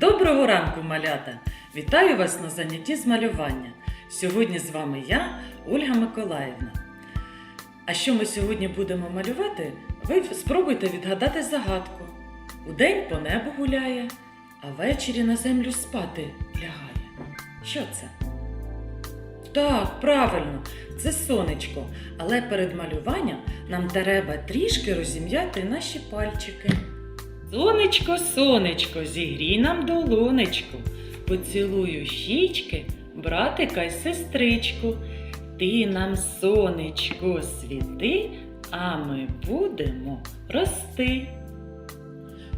Доброго ранку, малята! Вітаю вас на занятті з малювання. Сьогодні з вами я, Ольга Миколаївна. А що ми сьогодні будемо малювати, ви спробуйте відгадати загадку. Удень по небу гуляє, а ввечері на землю спати лягає. Що це? Так, правильно, це сонечко. Але перед малюванням нам треба трішки розім'яти наші пальчики. Сонечко, сонечко, зігрій нам долонечку, поцілую щічки, братика й сестричку. Ти нам, сонечко, світи, а ми будемо рости.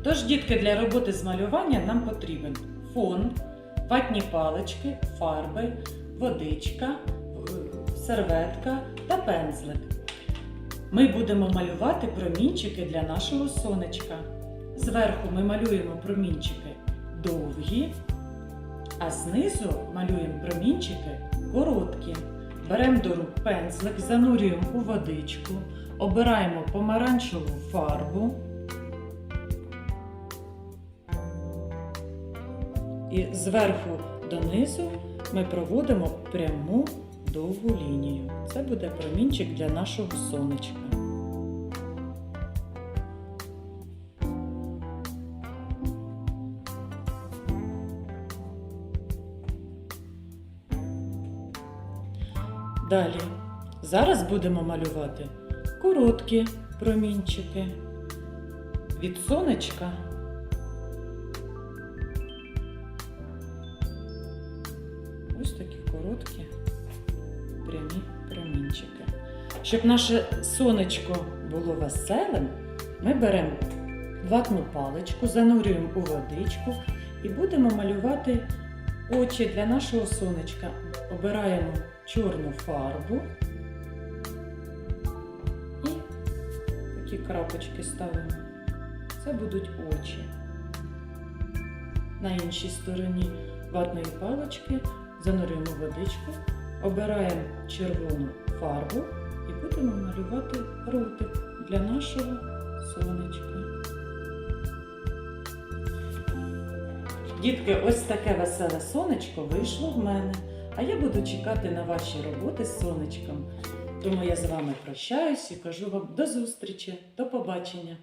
Тож, дітки, для роботи з малюванням нам потрібен фон, ватні палички, фарби, водичка, е, серветка та пензлик. Ми будемо малювати промінчики для нашого сонечка. Зверху ми малюємо промінчики довгі, а знизу малюємо промінчики короткі. Беремо до рук пензлик, занурюємо у водичку, обираємо помаранчеву фарбу. І зверху донизу ми проводимо пряму довгу лінію. Це буде промінчик для нашого сонечка. Далі. Зараз будемо малювати короткі промінчики від сонечка. Ось такі короткі прямі промінчики. Щоб наше сонечко було веселим, ми беремо ватну паличку, занурюємо у водичку і будемо малювати очі для нашого сонечка. Обираємо чорну фарбу і такі крапочки ставимо. Це будуть очі. На іншій стороні ватної палички занурюємо водичку, обираємо червону фарбу і будемо малювати ротик для нашого сонечка. Дітки, ось таке веселе сонечко вийшло в мене. А я буду чекати на ваші роботи з сонечком. Тому я з вами прощаюсь і кажу вам до зустрічі, до побачення!